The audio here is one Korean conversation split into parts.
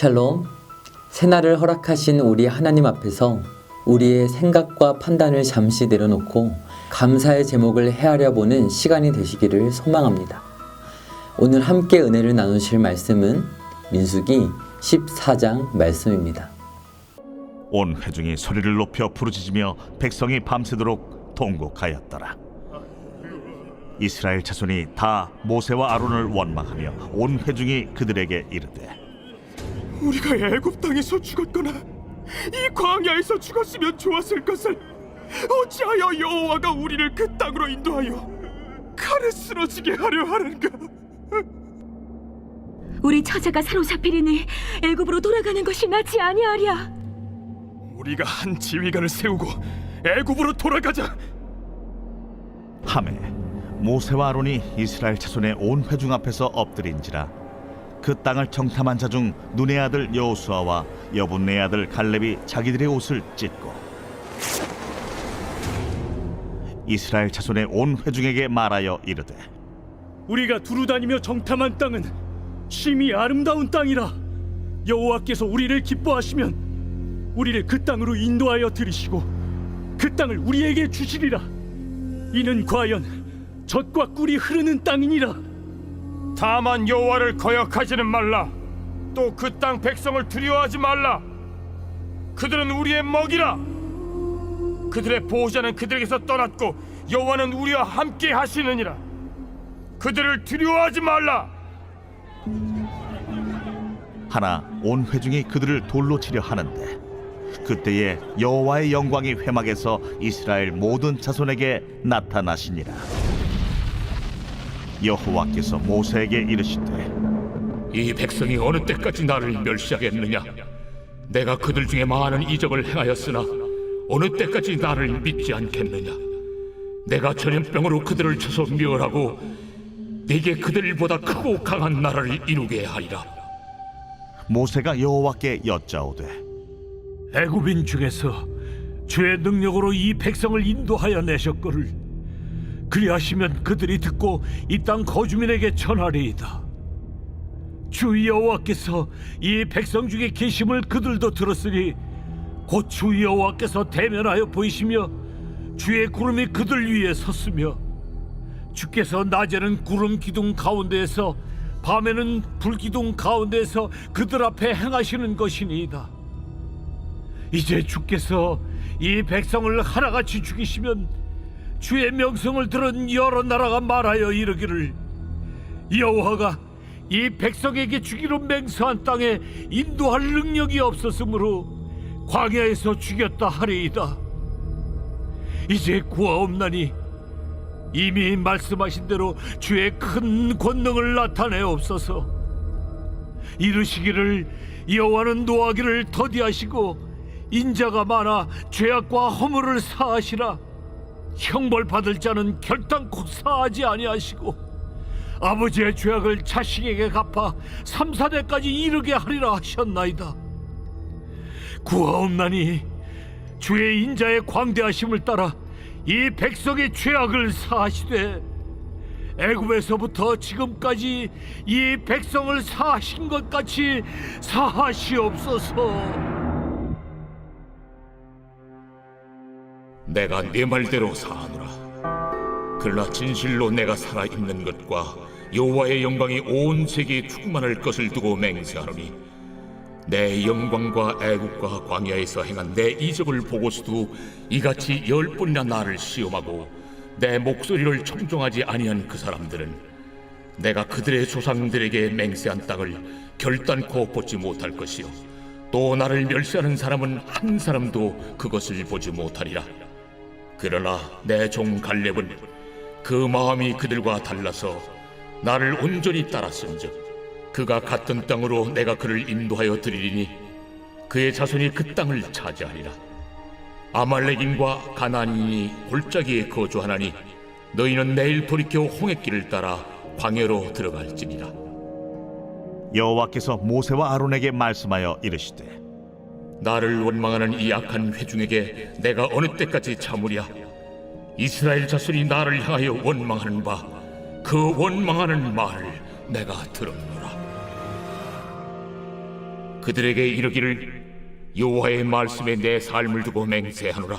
샬롬. 새날을 허락하신 우리 하나님 앞에서 우리의 생각과 판단을 잠시 내려놓고 감사의 제목을 헤아려 보는 시간이 되시기를 소망합니다. 오늘 함께 은혜를 나누실 말씀은 민수기 14장 말씀입니다. 온 회중이 소리를 높여 부르짖으며 백성이 밤새도록 통곡하였더라. 이스라엘 자손이 다 모세와 아론을 원망하며 온 회중이 그들에게 이르되 우리가 애굽 땅에서 죽었거나 이 광야에서 죽었으면 좋았을 것을 어찌하여 여호와가 우리를 그 땅으로 인도하여 칼에 쓰러지게 하려 하는가? 우리 처자가 사로잡히리니 애굽으로 돌아가는 것이 낫지 아니하랴. 우리가 한 지휘관을 세우고 애굽으로 돌아가자. 함에 모세와 아론이 이스라엘 자손의 온 회중 앞에서 엎드린지라 그 땅을 정탐한 자 중 눈의 아들 여호수아와 여분의 아들 갈렙이 자기들의 옷을 찢고 이스라엘 자손의 온 회중에게 말하여 이르되 우리가 두루 다니며 정탐한 땅은 심히 아름다운 땅이라. 여호와께서 우리를 기뻐하시면 우리를 그 땅으로 인도하여 들이시고 그 땅을 우리에게 주시리라. 이는 과연 젖과 꿀이 흐르는 땅이니라 다만 여호와를 거역하지는 말라. 또 그 땅 백성을 두려워하지 말라. 그들은 우리의 먹이라. 그들의 보호자는 그들에게서 떠났고 여호와는 우리와 함께 하시느니라. 그들을 두려워하지 말라. 하나 온 회중이 그들을 돌로 치려 하는데 그때에 여호와의 영광이 회막에서 이스라엘 모든 자손에게 나타나시니라 여호와께서 모세에게 이르시되 이 백성이 어느 때까지 나를 멸시하겠느냐? 내가 그들 중에 많은 이적을 행하였으나 어느 때까지 나를 믿지 않겠느냐? 내가 전염병으로 그들을 쳐서 멸하고 네게 그들보다 크고 강한 나라를 이루게 하리라. 모세가 여호와께 여짜오되 애굽인 중에서 주의 능력으로 이 백성을 인도하여 내셨거를 그리하시면 그들이 듣고 이 땅 거주민에게 전하리이다. 주 여호와께서 이 백성 중에 계심을 그들도 들었으니 곧 주 여호와께서 대면하여 보이시며 주의 구름이 그들 위에 섰으며 주께서 낮에는 구름 기둥 가운데에서 밤에는 불 기둥 가운데에서 그들 앞에 행하시는 것이니이다. 이제 주께서 이 백성을 하나같이 죽이시면 주의 명성을 들은 여러 나라가 말하여 이르기를 여호와가 이 백성에게 주기로 맹세한 땅에 인도할 능력이 없었으므로 광야에서 죽였다 하리이다. 이제 구하옵나니 이미 말씀하신 대로 주의 큰 권능을 나타내옵소서. 이르시기를 여호와는 노하기를 더디하시고 인자가 많아 죄악과 허물을 사하시라 형벌 받을 자는 결단코 사하지 아니하시고 아버지의 죄악을 자식에게 갚아 삼사대까지 이르게 하리라 하셨나이다 구하옵나니 주의 인자의 광대하심을 따라 이 백성의 죄악을 사하시되 애굽에서부터 지금까지 이 백성을 사하신 것 같이 사하시옵소서. 내가 네 말대로 사하노라. 그러나 진실로 내가 살아 있는 것과 여호와의 영광이 온 세계에 충만할 것을 두고 맹세하노니 내 영광과 애국과 광야에서 행한 내 이적을 보고서도 이같이 열 번이나 나를 시험하고 내 목소리를 청종하지 아니한 그 사람들은 내가 그들의 조상들에게 맹세한 땅을 결단코 보지 못할 것이요 또 나를 멸시하는 사람은 한 사람도 그것을 보지 못하리라 그러나 내 종 갈렙은 그 마음이 그들과 달라서 나를 온전히 따랐은즉 그가 갔던 땅으로 내가 그를 인도하여 드리리니 그의 자손이 그 땅을 차지하리라. 아말렉인과 가나안인이 골짜기에 거주하나니 너희는 내일 돌이켜 홍해길을 따라 광야로 들어갈지니라. 여호와께서 모세와 아론에게 말씀하여 이르시되 나를 원망하는 이 악한 회중에게 내가 어느 때까지 참으랴? 이스라엘 자손이 나를 향하여 원망하는 바 그 원망하는 말을 내가 들었노라. 그들에게 이르기를 여호와의 말씀에 내 삶을 두고 맹세하노라.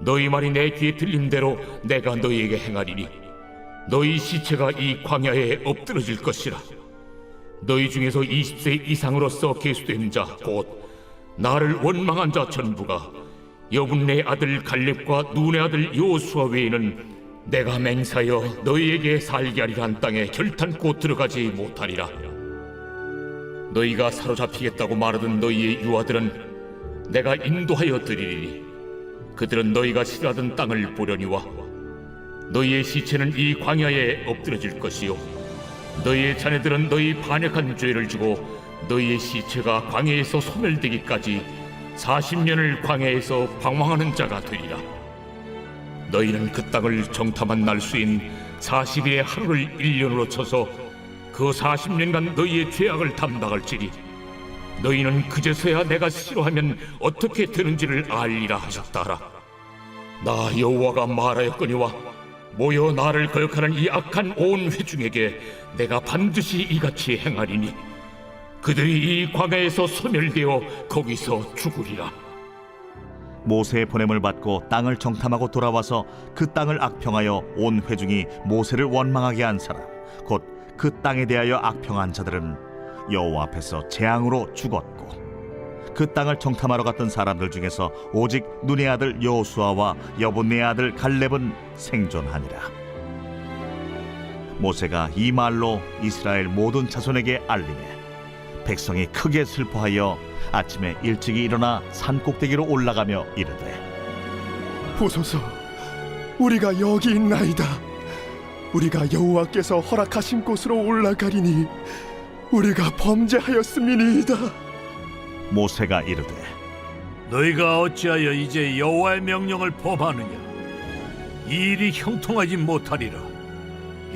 너희 말이 내 귀에 들린 대로 내가 너희에게 행하리니 너희 시체가 이 광야에 엎드러질 것이라. 너희 중에서 20세 이상으로서 계수된 자 곧 나를 원망한 자 전부가 여분네 아들 갈렙과 눈의 아들 요수아 외에는 내가 맹사여 너희에게 살게 하리라 한 땅에 결탄코 들어가지 못하리라. 너희가 사로잡히겠다고 말하던 너희의 유아들은 내가 인도하여 드리리니 그들은 너희가 싫어하던 땅을 보려니와 너희의 시체는 이 광야에 엎드려질 것이요. 너희의 자녀들은 너희 반역한 죄를 지고 너희의 시체가 광야에서 소멸되기까지 40년을 광야에서 방황하는 자가 되리라. 너희는 그 땅을 정탐한 날수인 40일의 하루를 1년으로 쳐서 그 40년간 너희의 죄악을 담당할지니 너희는 그제서야 내가 싫어하면 어떻게 되는지를 알리라 하셨다라. 나 여호와가 말하였거니와 모여 나를 거역하는 이 악한 온 회중에게 내가 반드시 이같이 행하리니 그들이 이 광야에서 소멸되어 거기서 죽으리라. 모세의 보냄을 받고 땅을 정탐하고 돌아와서 그 땅을 악평하여 온 회중이 모세를 원망하게 한 사람 곧 그 땅에 대하여 악평한 자들은 여호와 앞에서 재앙으로 죽었고 그 땅을 정탐하러 갔던 사람들 중에서 오직 눈의 아들 여호수아와 여분의 아들 갈렙은 생존하니라. 모세가 이 말로 이스라엘 모든 자손에게 알리매 백성이 크게 슬퍼하여 아침에 일찍이 일어나 산 꼭대기로 올라가며 이르되 보소서, 우리가 여기 있나이다. 우리가 여호와께서 허락하신 곳으로 올라가리니 우리가 범죄하였음이니이다. 모세가 이르되 너희가 어찌하여 이제 여호와의 명령을 범하느냐? 이 일이 형통하지 못하리라.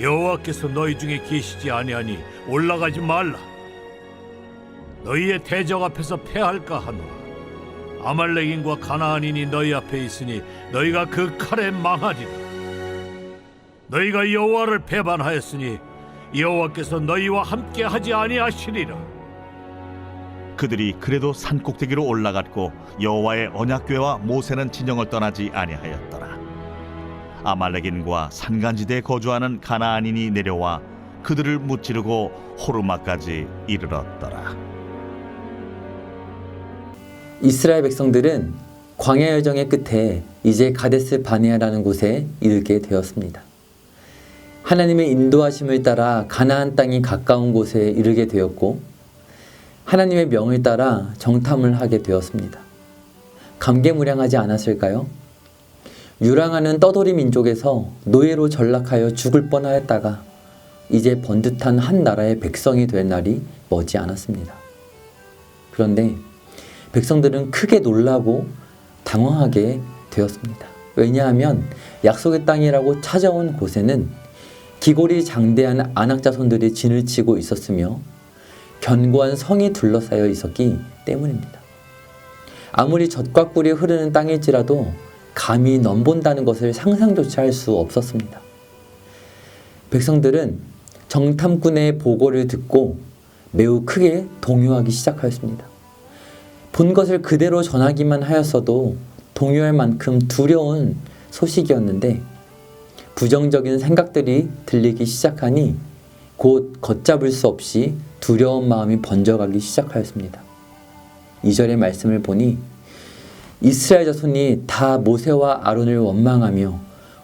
여호와께서 너희 중에 계시지 아니하니 올라가지 말라. 너희의 대적 앞에서 패할까 하노라. 아말렉인과 가나안인이 너희 앞에 있으니 너희가 그 칼에 망하리라. 너희가 여호와를 배반하였으니 여호와께서 너희와 함께 하지 아니하시리라. 그들이 그래도 산 꼭대기로 올라갔고 여호와의 언약궤와 모세는 진영을 떠나지 아니하였더라 아말렉인과 산간지대에 거주하는 가나안인이 내려와 그들을 무찌르고 호르마까지 이르렀더라 이스라엘 백성들은 광야 여정의 끝에 이제 가데스 바네아라는 곳에 이르게 되었습니다. 하나님의 인도하심을 따라 가나안 땅이 가까운 곳에 이르게 되었고 하나님의 명을 따라 정탐을 하게 되었습니다. 감개무량하지 않았을까요? 유랑하는 떠돌이 민족에서 노예로 전락하여 죽을 뻔하였다가 이제 번듯한 한 나라의 백성이 될 날이 머지 않았습니다. 그런데 백성들은 크게 놀라고 당황하게 되었습니다. 왜냐하면 약속의 땅이라고 찾아온 곳에는 기골이 장대한 안악자손들이 진을 치고 있었으며 견고한 성이 둘러싸여 있었기 때문입니다. 아무리 젖과 꿀이 흐르는 땅일지라도 감히 넘본다는 것을 상상조차 할 수 없었습니다. 백성들은 정탐꾼의 보고를 듣고 매우 크게 동요하기 시작하였습니다. 본 것을 그대로 전하기만 하였어도 동요할 만큼 두려운 소식이었는데 부정적인 생각들이 들리기 시작하니 곧 걷잡을 수 없이 두려운 마음이 번져가기 시작하였습니다. 2절의 말씀을 보니 이스라엘 자손이 다 모세와 아론을 원망하며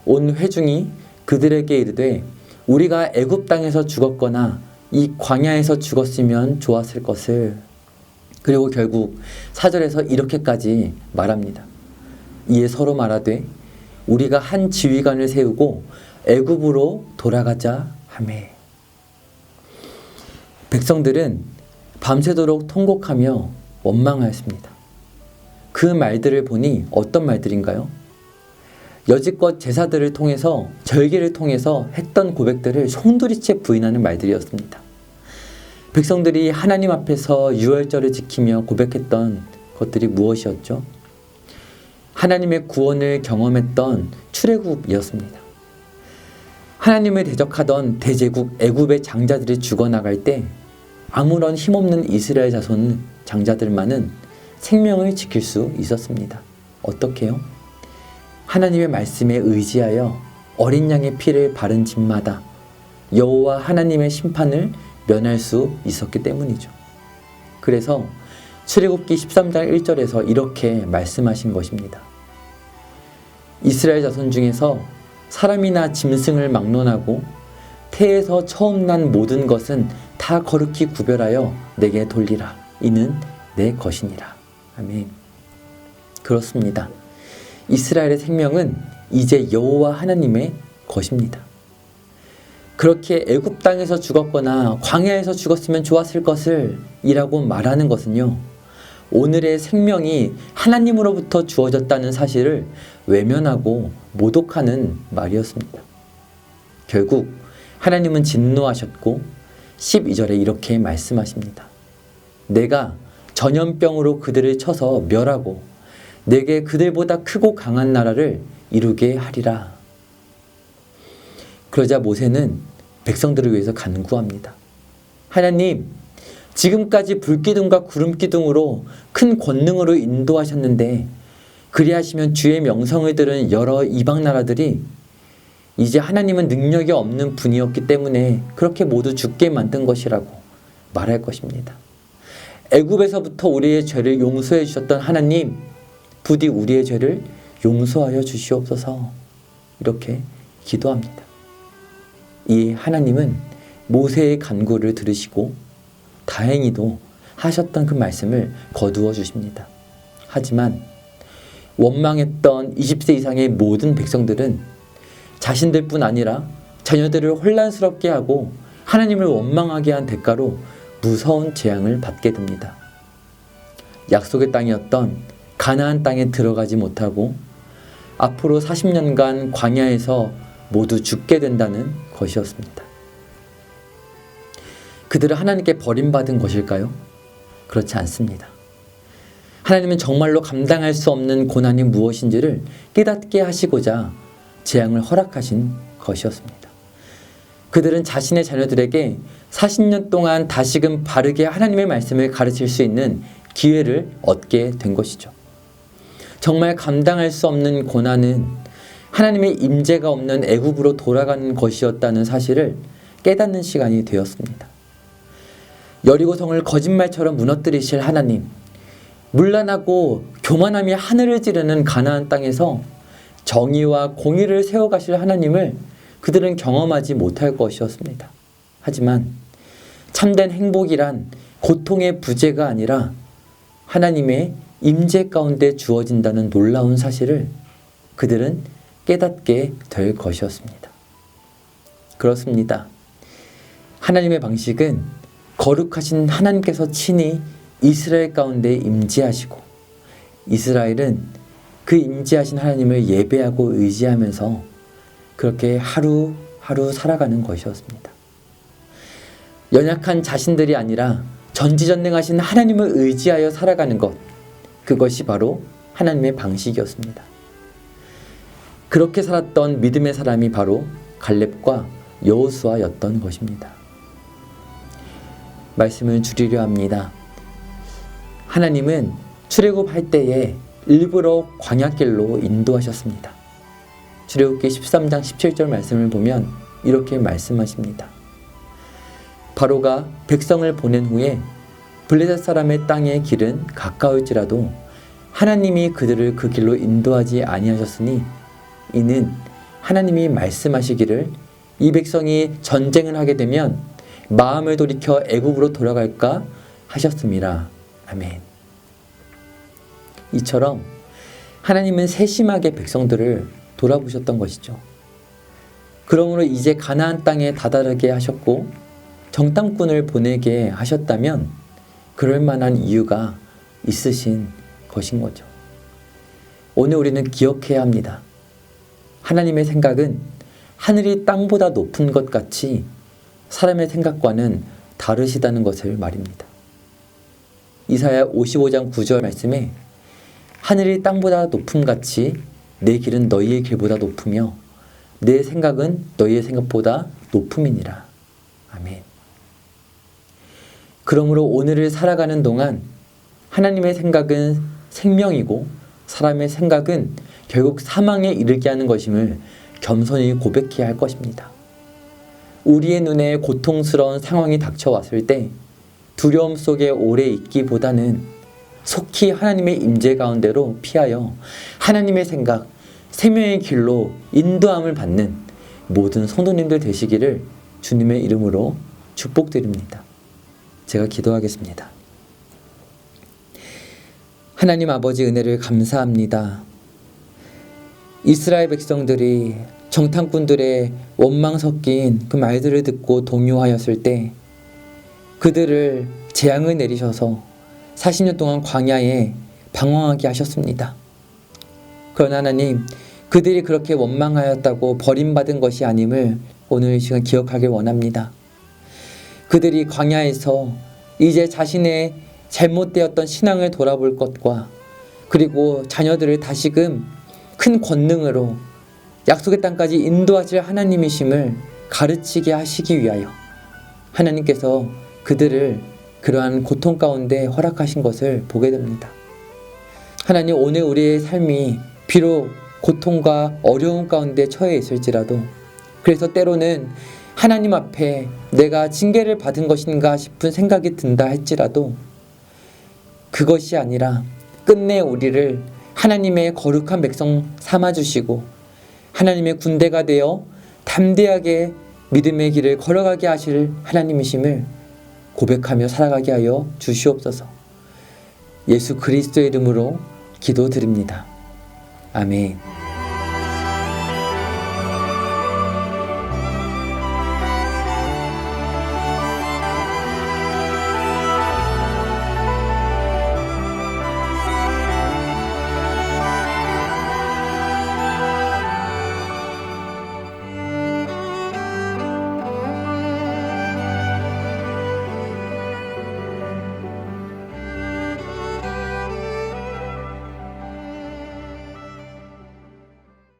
온 회중이 그들에게 이르되 우리가 애굽 땅에서 죽었거나 이 광야에서 죽었으면 좋았을 것을 그리고 결국 사절에서 이렇게까지 말합니다. 이에 서로 말하되 우리가 한 지휘관을 세우고 애굽으로 돌아가자 하매 백성들은 밤새도록 통곡하며 원망하였습니다. 그 말들을 보니 어떤 말들인가요? 여지껏 제사들을 통해서 절기를 통해서 했던 고백들을 송두리째 부인하는 말들이었습니다. 백성들이 하나님 앞에서 유월절을 지키며 고백했던 것들이 무엇이었죠? 하나님의 구원을 경험했던 출애굽이었습니다. 하나님을 대적하던 대제국 애굽의 장자들이 죽어나갈 때 아무런 힘없는 이스라엘 자손은 장자들만은 생명을 지킬 수 있었습니다. 어떻게요? 하나님의 말씀에 의지하여 어린 양의 피를 바른 집마다 여호와 하나님의 심판을 면할 수 있었기 때문이죠. 그래서 출애굽기 13장 1절에서 이렇게 말씀하신 것입니다. 이스라엘 자손 중에서 사람이나 짐승을 막론하고 태에서 처음 난 모든 것은 다 거룩히 구별하여 내게 돌리라. 이는 내 것이니라. 아멘. 그렇습니다. 이스라엘의 생명은 이제 여호와 하나님의 것입니다. 그렇게 애굽 땅에서 죽었거나 광야에서 죽었으면 좋았을 것을 이라고 말하는 것은요. 오늘의 생명이 하나님으로부터 주어졌다는 사실을 외면하고 모독하는 말이었습니다. 결국 하나님은 진노하셨고 12절에 이렇게 말씀하십니다. 내가 전염병으로 그들을 쳐서 멸하고 내게 그들보다 크고 강한 나라를 이루게 하리라. 그러자 모세는 백성들을 위해서 간구합니다. 하나님, 지금까지 불기둥과 구름기둥으로 큰 권능으로 인도하셨는데 그리하시면 주의 명성을 들은 여러 이방 나라들이 이제 하나님은 능력이 없는 분이었기 때문에 그렇게 모두 죽게 만든 것이라고 말할 것입니다. 애굽에서부터 우리의 죄를 용서해 주셨던 하나님, 부디 우리의 죄를 용서하여 주시옵소서. 이렇게 기도합니다. 이 하나님은 모세의 간구를 들으시고 다행히도 하셨던 그 말씀을 거두어 주십니다. 하지만 원망했던 20세 이상의 모든 백성들은 자신들 뿐 아니라 자녀들을 혼란스럽게 하고 하나님을 원망하게 한 대가로 무서운 재앙을 받게 됩니다. 약속의 땅이었던 가나안 땅에 들어가지 못하고 앞으로 40년간 광야에서 모두 죽게 된다는 것이었습니다. 그들은 하나님께 버림받은 것일까요? 그렇지 않습니다. 하나님은 정말로 감당할 수 없는 고난이 무엇인지를 깨닫게 하시고자 재앙을 허락하신 것이었습니다. 그들은 자신의 자녀들에게 40년 동안 다시금 바르게 하나님의 말씀을 가르칠 수 있는 기회를 얻게 된 것이죠. 정말 감당할 수 없는 고난은 하나님의 임재가 없는 애굽으로 돌아가는 것이었다는 사실을 깨닫는 시간이 되었습니다. 여리고성을 거짓말처럼 무너뜨리실 하나님, 문란하고 교만함이 하늘을 찌르는 가나안 땅에서 정의와 공의를 세워가실 하나님을 그들은 경험하지 못할 것이었습니다. 하지만 참된 행복이란 고통의 부재가 아니라 하나님의 임재 가운데 주어진다는 놀라운 사실을 그들은 깨닫게 될 것이었습니다. 그렇습니다. 하나님의 방식은 거룩하신 하나님께서 친히 이스라엘 가운데 임재하시고 이스라엘은 그 임재하신 하나님을 예배하고 의지하면서 그렇게 하루하루 살아가는 것이었습니다. 연약한 자신들이 아니라 전지전능하신 하나님을 의지하여 살아가는 것 그것이 바로 하나님의 방식이었습니다. 그렇게 살았던 믿음의 사람이 바로 갈렙과 여호수아였던 것입니다. 말씀을 줄이려 합니다. 하나님은 출애굽할 때에 일부러 광야길로 인도하셨습니다. 출애굽기 13장 17절 말씀을 보면 이렇게 말씀하십니다. 바로가 백성을 보낸 후에 블레셋 사람의 땅의 길은 가까울지라도 하나님이 그들을 그 길로 인도하지 아니하셨으니 이는 하나님이 말씀하시기를 이 백성이 전쟁을 하게 되면 마음을 돌이켜 애굽으로 돌아갈까 하셨습니다. 아멘. 이처럼 하나님은 세심하게 백성들을 돌아보셨던 것이죠. 그러므로 이제 가나안 땅에 다다르게 하셨고 정탐꾼을 보내게 하셨다면 그럴 만한 이유가 있으신 것인 거죠. 오늘 우리는 기억해야 합니다. 하나님의 생각은 하늘이 땅보다 높은 것 같이 사람의 생각과는 다르시다는 것을 말입니다. 이사야 55장 9절 말씀에 하늘이 땅보다 높음 같이 내 길은 너희의 길보다 높으며 내 생각은 너희의 생각보다 높음이니라. 아멘. 그러므로 오늘을 살아가는 동안 하나님의 생각은 생명이고 사람의 생각은 결국 사망에 이르게 하는 것임을 겸손히 고백해야 할 것입니다. 우리의 눈에 고통스러운 상황이 닥쳐왔을 때 두려움 속에 오래 있기보다는 속히 하나님의 임재 가운데로 피하여 하나님의 생각, 생명의 길로 인도함을 받는 모든 성도님들 되시기를 주님의 이름으로 축복드립니다. 제가 기도하겠습니다. 하나님 아버지 은혜를 감사합니다. 이스라엘 백성들이 정탐꾼들의 원망 섞인 그 말들을 듣고 동요하였을 때 그들을 재앙을 내리셔서 40년 동안 광야에 방황하게 하셨습니다. 그러나 하나님, 그들이 그렇게 원망하였다고 버림받은 것이 아님을 오늘 이 시간 기억하길 원합니다. 그들이 광야에서 이제 자신의 잘못되었던 신앙을 돌아볼 것과 그리고 자녀들을 다시금 큰 권능으로 약속의 땅까지 인도하실 하나님이심을 가르치게 하시기 위하여 하나님께서 그들을 그러한 고통 가운데 허락하신 것을 보게 됩니다. 하나님 오늘 우리의 삶이 비록 고통과 어려움 가운데 처해 있을지라도 그래서 때로는 하나님 앞에 내가 징계를 받은 것인가 싶은 생각이 든다 할지라도 그것이 아니라 끝내 우리를 하나님의 거룩한 백성 삼아 주시고 하나님의 군대가 되어 담대하게 믿음의 길을 걸어가게 하실 하나님이심을 고백하며 살아가게 하여 주시옵소서. 예수 그리스도의 이름으로 기도드립니다. 아멘.